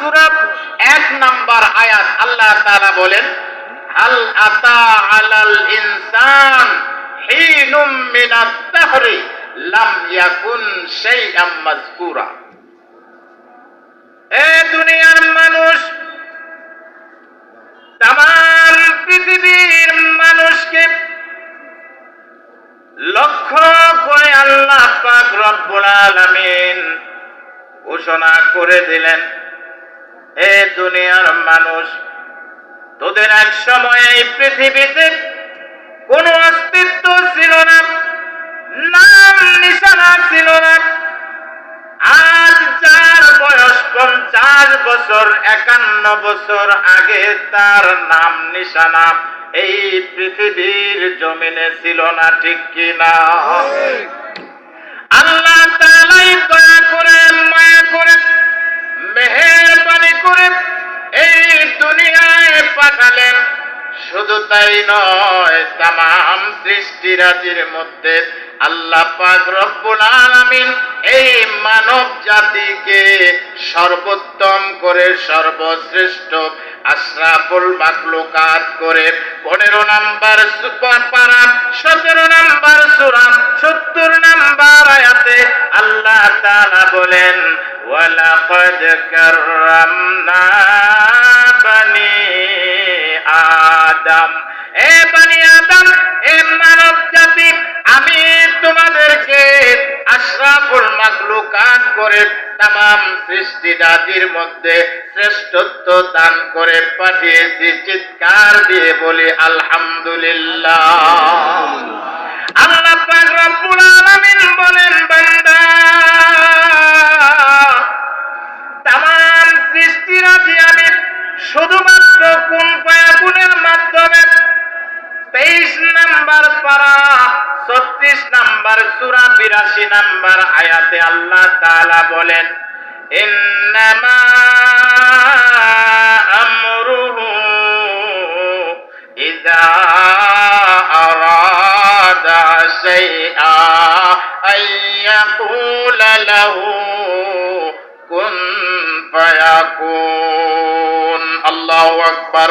সূরা এক নাম্বার আয়াত আল্লাহ তাআলা বলেন, হাল আতা আলাল ইনসান হিনুম মিনাত দাহরি লাম ইয়াকুন এ দুনিয়ার মানুষ পৃথিবীর মানুষকে লক্ষ্য করে আল্লাহ পাক রব্বুল আলামিন ঘোষণা করে দিলেন এ দুনিয়ার মানুষ, তোদের এক সময় এই পৃথিবীতে কোনো অস্তিত্ব ছিল না, নাম নিশানা ছিল না। আজ যার বয়স পঞ্চাশ বছর, একান্ন বছর আগে তার নাম নিশানা এই পৃথিবীর জমিনে ছিল না, ঠিক কিনা? তাই নয় তাম সৃষ্টিরাজির মধ্যে আল্লাহ পাক রব্বুল আলামিন এই মানব জাতিকে সর্বোত্তম করে সর্বশ্রেষ্ঠ আশরাফুল করে পনেরো নাম্বার সুপার পারা সতেরো নাম্বার সুরাম সত্তর নাম্বার আয়াতে আল্লাহ তাআলা বলেন, ওয়ালাকাদ কাররামনা বানি আদম এ বানি আদম এ মানব জাতি, আমি তোমাদেরকে আশরাফুল মাকলুকাত করে তাম সৃষ্টি জাতির মধ্যে শ্রেষ্ঠত্ব দান করে পাঠিয়েছি, চিৎকার দিয়ে বলি আলহামদুলিল্লাহ। আল্লাহ রব্বুল আলামিন বলেন, বান্দা তাম সৃষ্টিরাজি আমি শুধুমাত্র কোন পায়াকুনের মাধ্যমে তেইশ নাম্বার পারা, ছত্রিশ নাম্বার সুরা, বিরাশি নাম্বার আয়াতে আল্লাহ তাআলা বলেন আল্লাহু আকবার।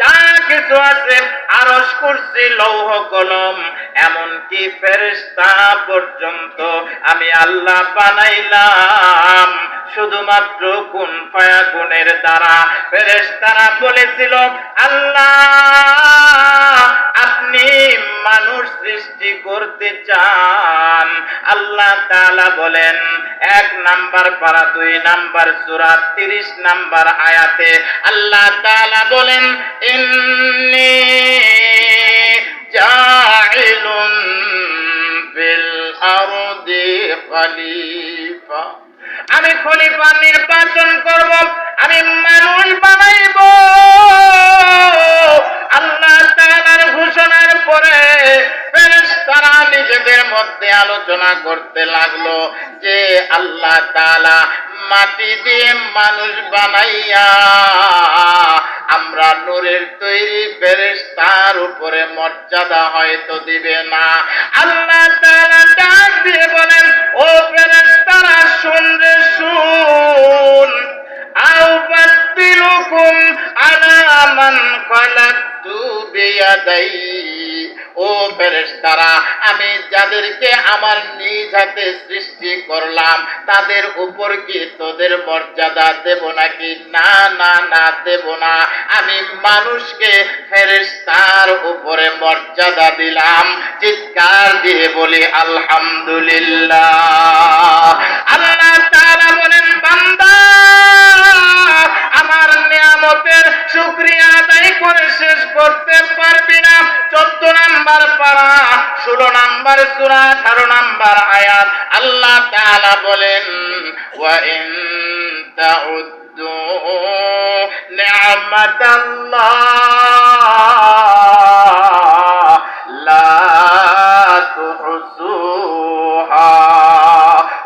যা কিছু আছে আরস করছি লৌহ কলম এমনকি ফেরেশতা পর্যন্ত আমি আল্লাহ বানাইলাম। শুধুমাত্র কোন ফায়া গুণের দ্বারা ফেরেশতারা বলেছিল, আল্লাহ, আপনি মানুষ সৃষ্টি করতে চান। আল্লাহ তালা বলেন, এক নাম্বার পারা দুই নাম্বার সূরা 30 নাম্বার আয়াতে আল্লাহ তাআলা বলেন, ইন্নী জাইলুন ফিল আরদি খলিফা আমি খলিফা নির্বাচন করব, আমি মানুষ বানাইব। আল্লাহ তাআলার ঘোষণার পরে ফেরেশতারা নিজেদের মধ্যে আলোচনা করতে লাগল যে আল্লাহ তাআলা মাটি দিয়ে মানুষ বানাইয়া আমরা নূরের তৈরি ফেরেশতার উপরে মর্যাদা হয়তো দিবে না। আল্লাহ তাআলা ডাক দিয়ে বলেন, ও ফেরেশতারা শুন রে শুন। আউ বাতিলুকুম আলা মান বিয়াদাই ও ফেরেশতারা, আমি যাদেরকে আমার নিজ হাতে সৃষ্টি করলাম, তাদের উপর কি তোদের মর্যাদা দেব নাকি? না না না, দেব না। আমি মানুষকে ফেরেশতার উপরে মর্যাদা দিলাম। চিৎকার দিয়ে বলি, আলহামদুলিল্লাহ। তাআলা বলেন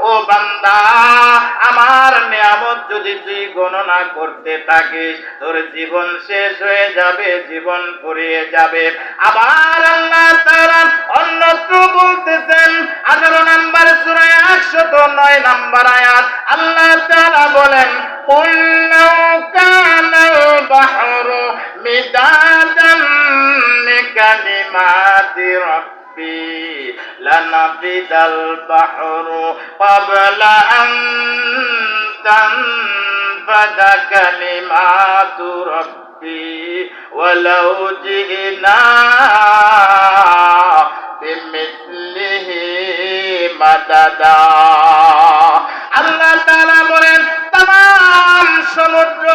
ও বান্দা, আমার নিয়ামত যদি তুই গণনা করতে থাকিস, তোর জীবন শেষ হয়ে যাবে, জীবন ফুরিয়ে যাবে। আবার আল্লাহ তারা অন্যত্র বলতেছেন, আঠারো নাম্বার সূরায় একশত নয় নাম্বার আয়াত আল্লাহ তাআলা বলেন قل لو كان البحر مدادا لكلمات ربي لنفد البحر قبل أن تنفد كلمات ربي ولو جئنا بمثله মাদাদা আল্লাহ তাআলা বলেন তাম সমুদ্র,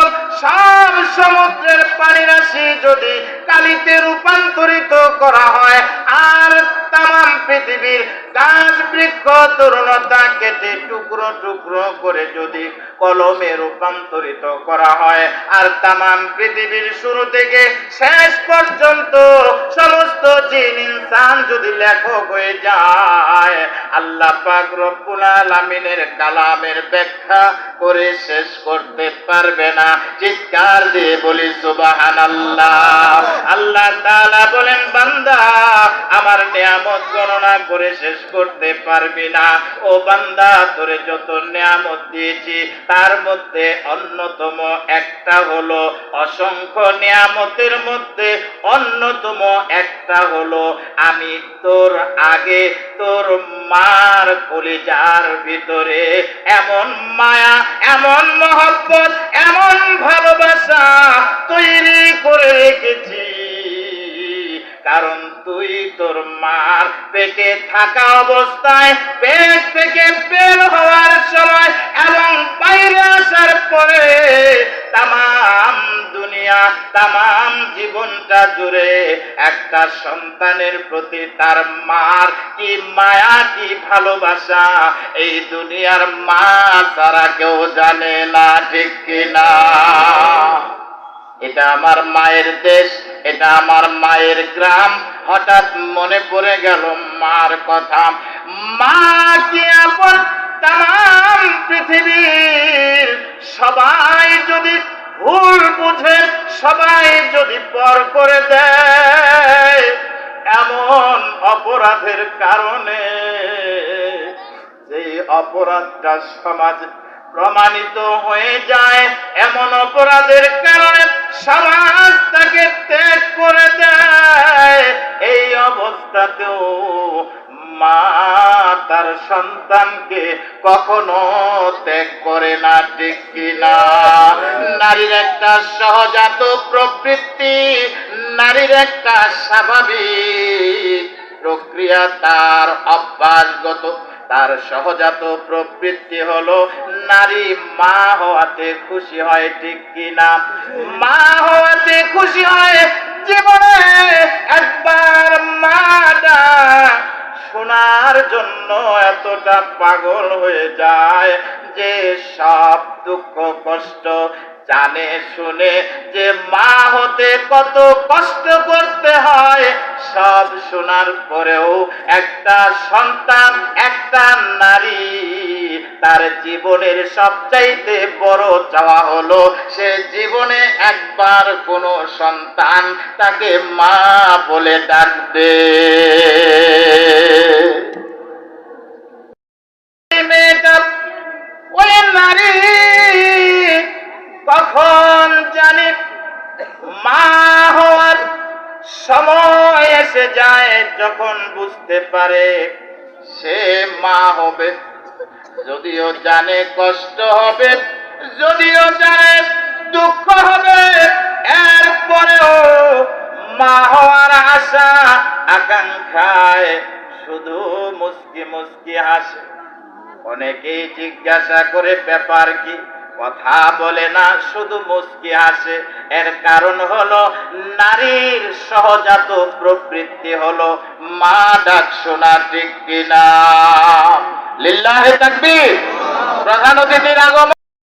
সব সমুদ্রের পানিরাশি যদি কালিতে রূপান্তরিত করা হয়, আর তাম পৃথিবীর গাছ বৃক্ষ তরুণতা কেটে টুকরো টুকরো করে যদি কলমে রূপান্তরিত করা হয়, আর তাম পৃথিবীর শুরু থেকে শেষ পর্যন্ত সমস্ত জিন ইনসান যদি লেখক হয়ে যায়, আল্লাহ পাক আলামিনের কালামের ব্যাখ্যা করে শেষ করতে পারবে না। চিৎকার দিয়ে বলি, সুবহানাল্লাহ। আল্লাহ তাআলা বলেন, বান্দা আমার নিয়ামত গণনা করে শেষ করতে পারবি না। ও বান্দা, তোরে যত নিয়ামত দিয়েছি, তার মধ্যে অন্যতম একটা হলো অসংখ্য নিয়ামতের মধ্যে অন্যতম একটা হলো আমি তোর আগে তোর মার কলিজার ভিতরে এমন মায়া, এমন মহব্বত, এমন ভালোবাসা তৈরি করে রেখেছি। কারণ তুই তোর মার পেটে থাকা অবস্থায়, পেট থেকে বের হওয়ার সময় এবং বাইরে আসার পরে তামাম দুনিয়া, তামাম জীবনটা জুড়ে একটা সন্তানের প্রতি তার মার কি মায়া, কি ভালোবাসা? এই দুনিয়ার মা তারা কেউ জানে না, ঠিক কিনা? এটা আমার মায়ের দেশ, এটা আমার মায়ের গ্রাম হঠাৎ মনে পড়ে গেল মার কথা। মা তাম পৃথিবীর? সবাই যদি ভুল বুঝে, সবাই যদি পর করে দেয়, এমন অপরাধের কারণে যে অপরাধটা সমাজ প্রমাণিত হয়ে যায়, এমন অপরাধের কারণে সমাজ তাকে ত্যাগ করে দেয়। এই অবস্থাতেও মা তার সন্তানকে কখনো ত্যাগ করে না, ঠিক কিনা? নারীর একটা সহজাত প্রবৃত্তি, নারীর একটা স্বাভাবিক প্রক্রিয়া তার অভ্যাসগত। তার সহজাত প্রবৃত্তি হলো নারী মা হওয়াতে খুশি হয়, ঠিক কিনা? মা হওয়াতে খুশি হয় জীবনে একবার মাটা শোনার জন্য এতটা পাগল হয়ে যায় যে সব দুঃখ কষ্ট জানে, শুনে যে মা হতে কত কষ্ট করতে হয়, সব শোনার পরেও একটা সন্তান, একটা নারী, তার জীবনের সবচাইতে বড় চাওয়া হলো সে জীবনে একবার কোনো সন্তান তাকে মা বলে ডাকবে। যায় যখন বুঝতে পারে সে মা হবে। যদিও জানে কষ্ট হবে, যদিও জানে দুঃখ হবে, এরপরেও মা হওয়ার আশা, আকাঙ্ক্ষায় শুধু মুস্কি মুস্কি হাসে। অনেকেই জিজ্ঞাসা করে, ব্যাপার কি? কথা বলে না, শুধু মুসকি আসে এর কারণ হলো, নারীর সহজাত প্রবৃত্তি হলো, মা ডাক শোনা ঠিক কিনা। লিল্লাহে তাকবীর। প্রধান অতিথির আগমন।